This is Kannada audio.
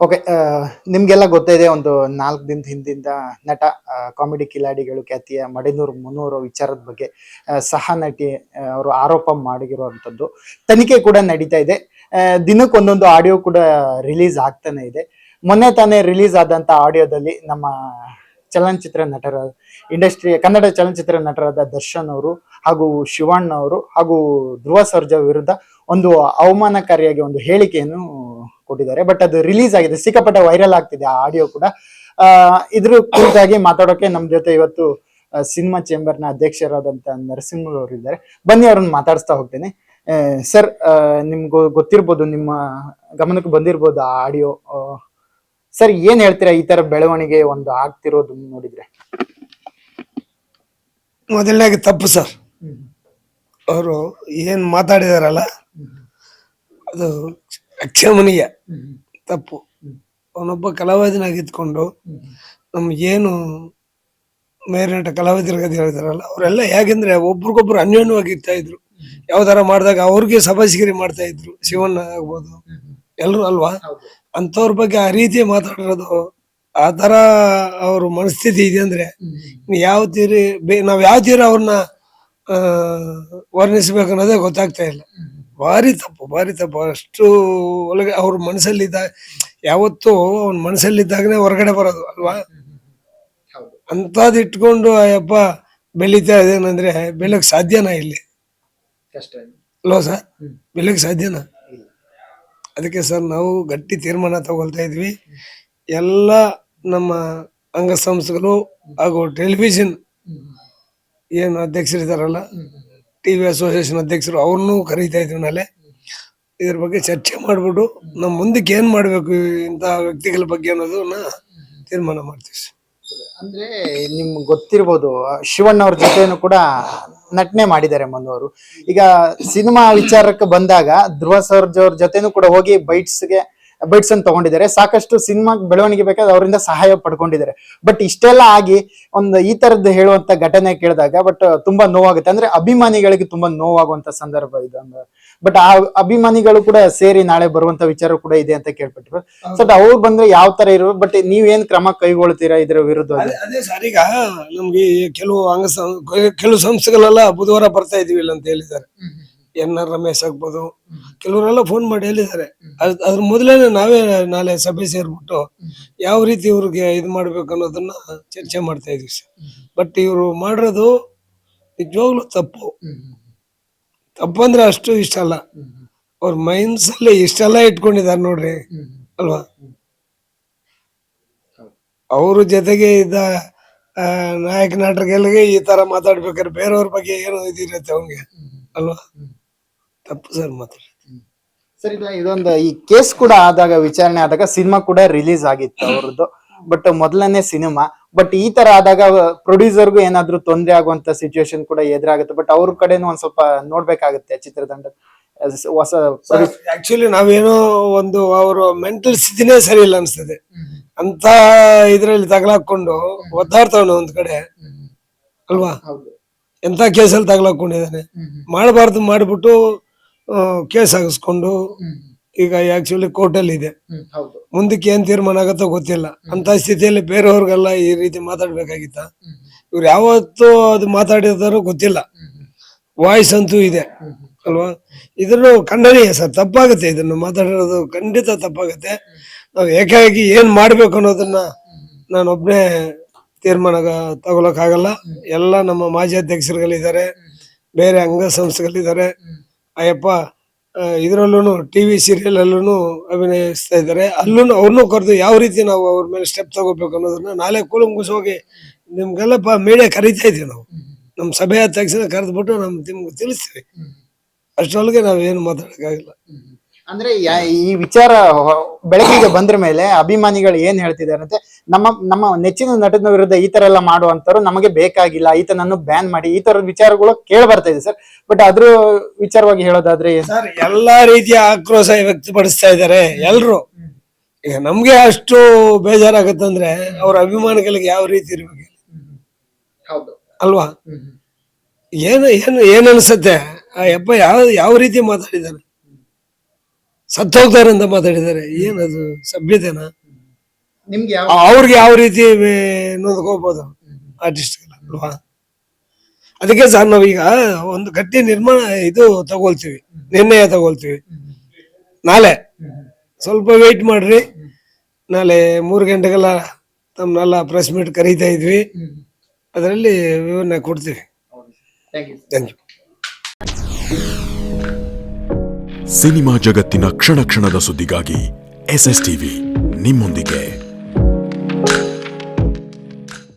ಓಕೆ ನಿಮ್ಗೆಲ್ಲ ಇದೆ ಒಂದು ನಾಲ್ಕು ದಿನದ ಹಿಂದಿಂದ ನಟ ಕಾಮಿಡಿ ಕಿಲಾಡಿಗಳು ಖ್ಯಾತಿಯ ಮಡಿನೂರು ಮುನ್ನೂರು ವಿಚಾರದ ಬಗ್ಗೆ ಸಹ ನಟಿ ಅವರು ಆರೋಪ ಮಾಡಿರುವಂಥದ್ದು. ತನಿಖೆ ಕೂಡ ನಡೀತಾ ಇದೆ. ಆ, ದಿನಕ್ಕೆ ಒಂದೊಂದು ಆಡಿಯೋ ಕೂಡ ರಿಲೀಸ್ ಆಗ್ತಾನೆ ಇದೆ. ಮೊನ್ನೆ ತಾನೇ ರಿಲೀಸ್ ಆದಂಥ ಆಡಿಯೋದಲ್ಲಿ ನಮ್ಮ ಚಲನಚಿತ್ರ ನಟರ ಇಂಡಸ್ಟ್ರಿಯ ಕನ್ನಡ ಚಲನಚಿತ್ರ ನಟರಾದ ದರ್ಶನ್ ಅವರು ಹಾಗೂ ಶಿವಣ್ಣ ಅವರು ಹಾಗೂ ಧ್ರುವ ಸರ್ಜಾ ವಿರುದ್ಧ ಒಂದು ಅವಮಾನಕಾರಿಯಾಗಿ ಒಂದು ಹೇಳಿಕೆಯನ್ನು ಕೊಟ್ಟಿದ್ದಾರೆ. ಬಟ್ ಅದು ರಿಲೀಸ್ ಆಗಿದೆ. ಸಿಕ್ಕಾಪಟ್ಟೆ ವೈರಲ್ ಆಗ್ತಿದೆ ಆ ಆಡಿಯೋ ಕೂಡ. ಇದ್ರ ಕುರಿತಾಗಿ ಮಾತಾಡೋಕೆ ನಮ್ಮ ಜೊತೆ ಇವತ್ತು ಸಿನಿಮಾ ಚೇಂಬರ್ನ ಅಧ್ಯಕ್ಷರಾದಂತ ನರಸಿಂಹ ಅವರು ಇದ್ದಾರೆ. ಬನ್ನಿ ಅವ್ರನ್ನ ಮಾತಾಡಿಸ್ತಾ ಹೋಗ್ತೇನೆ. ಸರ್ ನಿಮ್ಗೆ ಗೊತ್ತಿರ್ಬೋದು ನಿಮ್ಮ ಗಮನಕ್ಕೆ ಬಂದಿರ್ಬೋದು ಆ ಆಡಿಯೋ ಸರ್ ಏನ್ ಹೇಳ್ತೀರಾ ಈ ತರ ಬೆಳವಣಿಗೆ ಒಂದು ಆಗ್ತಿರೋದು ನೋಡಿದ್ರೆ? ಮೊದಲನೇ ತಪ್ಪು ಸರ್ ಅವರು ಏನ್ ಮಾತಾಡಿದಾರಲ್ಲ ಅದು ಅಕ್ಷಮನೀಯ ತಪ್ಪು. ಅವನೊಬ್ಬ ಕಲಾವಿದನಾಗಿದ್ಕೊಂಡು ನಮ್ಗೇನು ಮೇರಿನಟ ಕಲಾವಿದರಿಗದು ಹೇಳ್ತಾರಲ್ಲ ಅವರೆಲ್ಲ ಹೇಗೆಂದ್ರೆ ಒಬ್ರಿಗೊಬ್ರು ಅನ್ಯೋನ್ಯವಾಗಿ ಇರ್ತಾ ಇದ್ರು. ಯಾವ್ದಾರ ಮಾಡಿದಾಗ ಅವ್ರಿಗೆ ಸಭಾಸಿಗಿರಿ ಮಾಡ್ತಾ ಇದ್ರು ಶಿವಣ್ಣ ಆಗ್ಬೋದು ಎಲ್ರು ಅಲ್ವಾ? ಅಂತವ್ರ ಬಗ್ಗೆ ಆ ರೀತಿ ಮಾತಾಡಿರೋದು ಆ ತರ ಅವ್ರ ಮನಸ್ಥಿತಿ ಇದೆ ಅಂದ್ರೆ ಯಾವ ತೀರಿ ನಾವ್ ಯಾವ ತೀರ ಅವ್ರನ್ನ ಆ ವರ್ಣಿಸ್ಬೇಕು ಅನ್ನೋದೇ ಗೊತ್ತಾಗ್ತಾ ಇಲ್ಲ. ಭಾರಿ ತಪ್ಪು ಭಾರಿ ತಪ್ಪು. ಅಷ್ಟು ಒಳಗೆ ಅವ್ರ ಮನಸ್ಸಲ್ಲಿದ್ದ ಯಾವತ್ತೂ ಅವ್ನ ಮನಸ್ಸಲ್ಲಿದ್ದಾಗನೇ ಹೊರಗಡೆ ಬರೋದು ಅಲ್ವಾ? ಅಂತದ್ ಇಟ್ಕೊಂಡು ಅಯ್ಯಪ್ಪ ಬೆಳೀತಾ ಇದೇನಂದ್ರೆ ಬೆಳಕ್ ಸಾಧ್ಯನಾ ಇಲ್ಲಿ? ಅಲ್ವಾ ಸರ್? ಬೆಳಕ್ ಸಾಧ್ಯನಾ? ಅದಕ್ಕೆ ಸರ್ ನಾವು ಗಟ್ಟಿ ತೀರ್ಮಾನ ತಗೊಳ್ತಾ ಇದ್ವಿ. ಎಲ್ಲ ನಮ್ಮ ಅಂಗಸಂಸ್ಥೆಗಳು ಹಾಗೂ ಟೆಲಿವಿಷನ್ ಏನು ಅಧ್ಯಕ್ಷರಿದಾರಲ್ಲ ಟಿವಿ ಅಸೋಸಿಯೇಷನ್ ಅಧ್ಯಕ್ಷರು ಅವ್ರನ್ನೂ ಕರೀತಾ ಇದ್ವಿ ನಾಳೆ ಇದ್ರ ಬಗ್ಗೆ ಚರ್ಚೆ ಮಾಡ್ಬಿಟ್ಟು ನಮ್ಮ ಮುಂದಕ್ಕೆ ಏನ್ ಮಾಡಬೇಕು ಇಂಥ ವ್ಯಕ್ತಿಗಳ ಬಗ್ಗೆ ಅನ್ನೋದನ್ನ ತೀರ್ಮಾನ ಮಾಡ್ತೀವಿ ಸರ್. ಅಂದ್ರೆ ನಿಮ್ಗೆ ಗೊತ್ತಿರ್ಬೋದು, ಶಿವಣ್ಣ ಅವ್ರ ಜೊತೆನು ಕೂಡ ನಟನೆ ಮಾಡಿದ್ದಾರೆ ಮನು ಅವರು ಈಗ ಸಿನಿಮಾ ವಿಚಾರಕ್ಕೆ ಬಂದಾಗ ಧ್ರುವ ಸರ್ಜ್ ಅವ್ರ ಜೊತೆನೂ ಕೂಡ ಹೋಗಿ ಬೈಟ್ಸ್ಗೆ ಬೈಟ್ಸ್ ಅನ್ನು ತಗೊಂಡಿದ್ದಾರೆ. ಸಾಕಷ್ಟು ಸಿನಿಮಾ ಬೆಳವಣಿಗೆ ಬೇಕಾದ್ರೆ ಅವರಿಂದ ಸಹಾಯ ಪಡ್ಕೊಂಡಿದ್ದಾರೆ. ಬಟ್ ಇಷ್ಟೆಲ್ಲ ಆಗಿ ಒಂದು ಈ ತರದ್ದು ಹೇಳುವಂತ ಘಟನೆ ಕೇಳಿದಾಗ ಬಟ್ ತುಂಬಾ ನೋವಾಗುತ್ತೆ. ಅಂದ್ರೆ ಅಭಿಮಾನಿಗಳಿಗೆ ತುಂಬಾ ನೋವಾಗುವಂತ ಸಂದರ್ಭ ಇದು ಬಟ್ ಆ ಅಭಿಮಾನಿಗಳು ಕೂಡ ಸೇರಿ ನಾಳೆ ಬರುವಂತ ವಿಚಾರ ಕೂಡ ಇದೆ ಅಂತ ಕೇಳ್ಬಿಟ್ರು ಸೊ ಅವ್ರು ಬಂದ್ರೆ ಯಾವ ತರ ಇರೋ ಬಟ್ ನೀವೇನ್ ಕ್ರಮ ಕೈಗೊಳ್ತೀರಾ ಇದ್ರ ವಿರುದ್ಧ? ಅದೇ ಸರ್ ಈಗ ನಮ್ಗೆ ಕೆಲವು ಅಂಗ ಕೆಲವು ಸಂಸ್ಥೆಗಳೆಲ್ಲ ಬುಧವಾರ ಬರ್ತಾ ಇದೀವಿ ಅಂತ ಹೇಳಿದ್ದಾರೆ. ಎನ್ ಆರ್ ರಮೇಶ್ ಆಗ್ಬೋದು. ಕೆಲವರೆಲ್ಲ ಫೋನ್ ಮಾಡಿ ಹೇಳಿದ್ದಾರೆ. ಅದ್- ಅದ್ರ ಮೊದಲೇನೆ ನಾವೇ ನಾಳೆ ಸಭೆ ಸೇರ್ಬಿಟ್ಟು ಯಾವ ರೀತಿ ಇವ್ರಿಗೆ ಇದು ಮಾಡ್ಬೇಕು ಅನ್ನೋದನ್ನ ಚರ್ಚೆ ಮಾಡ್ತಾ ಇದೀವಿ ಸರ್. ಬಟ್ ಇವರು ಮಾಡಿರೋದು ನಿಜವಾಗ್ಲೂ ತಪ್ಪು. ತಪ್ಪಂದ್ರೆ ಅಷ್ಟು ಇಷ್ಟ ಅಲ್ಲ. ಅವ್ರ ಮೈಂಡ್ಸ್ ಅಲ್ಲಿ ಇಷ್ಟೆಲ್ಲ ಇಟ್ಕೊಂಡಿದ್ದಾರೆ ನೋಡ್ರಿ. ಅಲ್ವಾ? ಅವ್ರ ಜೊತೆಗೆ ಇದ್ದ ನಾಯಕ ಎಲ್ಲಿಗೆ ಈ ತರ ಮಾತಾಡ್ಬೇಕಾದ್ರೆ ಬೇರೆಯವ್ರ ಬಗ್ಗೆ ಏನೋ ಇದಿರತ್ತೆ ಅವ್ನಿಗೆ. ಅಲ್ವಾ? ತಪ್ಪು ಸರ್ ಮಾತಾಡ. ಸರ್ ಇದು ಇದೊಂದು ಈ ಕೇಸ್ ಕೂಡ ಆದಾಗ ವಿಚಾರಣೆ ಆದಾಗ ಸಿನಿಮಾ ಕೂಡ ರಿಲೀಸ್ ಆಗಿತ್ತು ಅವ್ರದ್ದು. ಬಟ್ ಮೊದಲನೇ ಸಿನಿಮಾ ಬಟ್ ಈ ತರ ಆದಾಗ ಪ್ರೊಡ್ಯೂಸರ್ಗೂ ಏನಾದ್ರೂ ತೊಂದರೆ ಆಗುವಂತ ಸಿಚುವೇಶನ್ ಕೂಡ ಎದುರಾಗುತ್ತೆ. ಬಟ್ ಅವ್ರ ಕಡೆನೂ ಒಂದ್ ಸ್ವಲ್ಪ ನೋಡ್ಬೇಕಾಗುತ್ತೆ ಚಿತ್ರತಂಡ ಹೊಸ ಆಕ್ಚುಲಿ ನಾವೇನೋ ಒಂದು ಅವರು ಮೆಂಟಲ್ ಸ್ಥಿತಿನೇ ಸರಿ ಇಲ್ಲ ಅನ್ಸ್ತದೆ. ಅಂತ ಇದ್ರಲ್ಲಿ ತಗಲಾಕೊಂಡು ಒದ್ದಾಡ್ತಾವನು ಒಂದ್ ಕಡೆ. ಅಲ್ವಾ? ಹೌದು. ಎಂತ ಕೇಸಲ್ಲಿ ತಗಲಾಕೊಂಡಿದ್ದಾನೆ ಮಾಡಬಾರ್ದು ಮಾಡ್ಬಿಟ್ಟು ಕೇಸ್ ಹಾಕಿಸ್ಕೊಂಡು ಈಗ ಆಕ್ಚುಲಿ ಕೋರ್ಟಲ್ಲಿ ಇದೆ. ಮುಂದಕ್ಕೆ ಏನ್ ತೀರ್ಮಾನ ಆಗತ್ತೋ ಗೊತ್ತಿಲ್ಲ. ಅಂತ ಸ್ಥಿತಿಯಲ್ಲಿ ಬೇರೆಯವ್ರಿಗೆಲ್ಲ ಈ ರೀತಿ ಮಾತಾಡ್ಬೇಕಾಗಿತ್ತ? ಇವ್ರು ಯಾವತ್ತು ಅದು ಮಾತಾಡಿದಾರೋ ಗೊತ್ತಿಲ್ಲ. ವಾಯ್ಸ್ ಅಂತೂ ಇದೆ. ಅಲ್ವಾ? ಇದನ್ನು ಖಂಡನೀಯ ಸರ್ ತಪ್ಪಾಗುತ್ತೆ ಇದನ್ನು ಮಾತಾಡಿರೋದು. ಖಂಡಿತ ತಪ್ಪಾಗುತ್ತೆ. ನಾವು ಏಕಾಗಿ ಏನ್ ಮಾಡ್ಬೇಕು ಅನ್ನೋದನ್ನ ನಾನೊಬ್ನೇ ತೀರ್ಮಾನ ತಗೊಳಕ್ ಎಲ್ಲ ನಮ್ಮ ಮಾಜಿ ಅಧ್ಯಕ್ಷರುಗಳಿದ್ದಾರೆ. ಬೇರೆ ಅಂಗಸಂಸ್ಥೆಗಳಿದ್ದಾರೆ. ಅಯ್ಯಪ್ಪ ಇದರಲ್ಲೂ ಟಿವಿ ಸೀರಿಯಲ್ ಅಲ್ಲೂ ಅಭಿನಯಿಸ್ತಾ ಇದ್ದಾರೆ. ಅಲ್ಲೂ ಅವ್ರನ್ನೂ ಕರೆದು ಯಾವ ರೀತಿ ನಾವು ಅವ್ರ ಮೇಲೆ ಸ್ಟೆಪ್ ತಗೋಬೇಕು ಅನ್ನೋದನ್ನ ನಾಳೆ ಕೂಲಂಗುಸೋಗಿ ನಿಮ್ಗೆಲ್ಲಪ್ಪ ಮೀಡಿಯಾ ಕರಿತಾ ಇದೀವಿ ನಾವು. ನಮ್ಮ ಸಭೆಯ ತಕ್ಷಣ ಕರೆದ್ಬಿಟ್ಟು ನಮ್ ನಿಮ್ಗೆ ತಿಳಿಸ್ತೀವಿ. ಅಷ್ಟರೊಳಗೆ ನಾವೇನು ಮಾತಾಡಕ್ಕಾಗಿಲ್ಲ. ಅಂದ್ರೆ ಯಾ- ಈ ವಿಚಾರ ಹೊ- ಬೆಳಕಿಗೆ ಬಂದ್ರ ಮೇಲೆ ಅಭಿಮಾನಿಗಳು ಏನ್ ಹೇಳ್ತಿದ್ದಾರೆ ಅಂದ್ರೆ ನಮ್ಮ ನಮ್ಮ ನೆಚ್ಚಿನ ನಟನ ವಿರುದ್ಧ ಈ ತರ ಎಲ್ಲ ಮಾಡುವಂತವ್ರು ನಮಗೆ ಬೇಕಾಗಿಲ್ಲ ಈತನನ್ನು ಬ್ಯಾನ್ ಮಾಡಿ ಈ ತರದ ವಿಚಾರಗಳು ಕೇಳಿ ಬರ್ತಾ ಇದೆ ಸರ್. ಬಟ್ ಅದ್ರ ವಿಚಾರವಾಗಿ ಹೇಳೋದಾದ್ರೆ ಏನ್- ಸರ್ ಎಲ್ಲಾ ರೀತಿಯ ಆಕ್ರೋಶ ವ್ಯಕ್ತಪಡಿಸ್ತಾ ಇದ್ದಾರೆ ಎಲ್ರು. ಈಗ ನಮ್ಗೆ ಅಷ್ಟು ಬೇಜಾರಾಗತ್ತಂದ್ರೆ ಅವ್ರ ಅಭಿಮಾನಿಗಳಿಗೆ ಯಾವ ರೀತಿ ಇರ್ಬೇಕು? ಅಲ್ವಾ? ಏನು ಏನು ಏನ್ ಅನ್ಸತ್ತೆ? ಆ ಯಪ್ಪ ಯಾವ ಯಾವ ರೀತಿ ಮಾತಾಡಿದಾನೆ ಸತ್ತೋಗ್ತಾರೆ ಅಂತ ಮಾತಾಡಿದ್ದಾರೆ. ಏನದು? ಸಭ್ಯತೆನಾ? ನಿಮ್ಗೆ ಯಾವ ಅವ್ರಿಗೆ ಯಾವ ರೀತಿ ನೊಂದ್ಕೋಬಹುದು ಆರ್ಟಿಸ್ಟ್ ಅಲ್ವಾ? ಅದಕ್ಕೆ ಸರ್ ನಾವೀಗ ಒಂದು ಗಟ್ಟಿ ನಿರ್ಮಾಣ ಇದು ತಗೊಳ್ತೀವಿ. ನಿರ್ಣಯ ತಗೊಳ್ತೀವಿ. ನಾಳೆ. ಸ್ವಲ್ಪ ವೆಯ್ಟ್ ಮಾಡ್ರಿ. ನಾಳೆ ಮೂರು ಗಂಟೆಗೆಲ್ಲ ತಮ್ಮನ್ನೆಲ್ಲ ಪ್ರೆಸ್ ಮೀಟ್ ಕರೀತಾ ಇದ್ವಿ. ಅದರಲ್ಲಿ ವಿವರಣೆ ಕೊಡ್ತೀವಿ. ಥ್ಯಾಂಕ್ ಯು ಸಿನಿಮಾ ಜಗತ್ತಿನ ಕ್ಷಣ ಕ್ಷಣದ ಸುದ್ದಿಗಾಗಿ ಎಸ್ ಎಸ್ ಟಿವಿ ನಿಮ್ಮೊಂದಿಗೆ.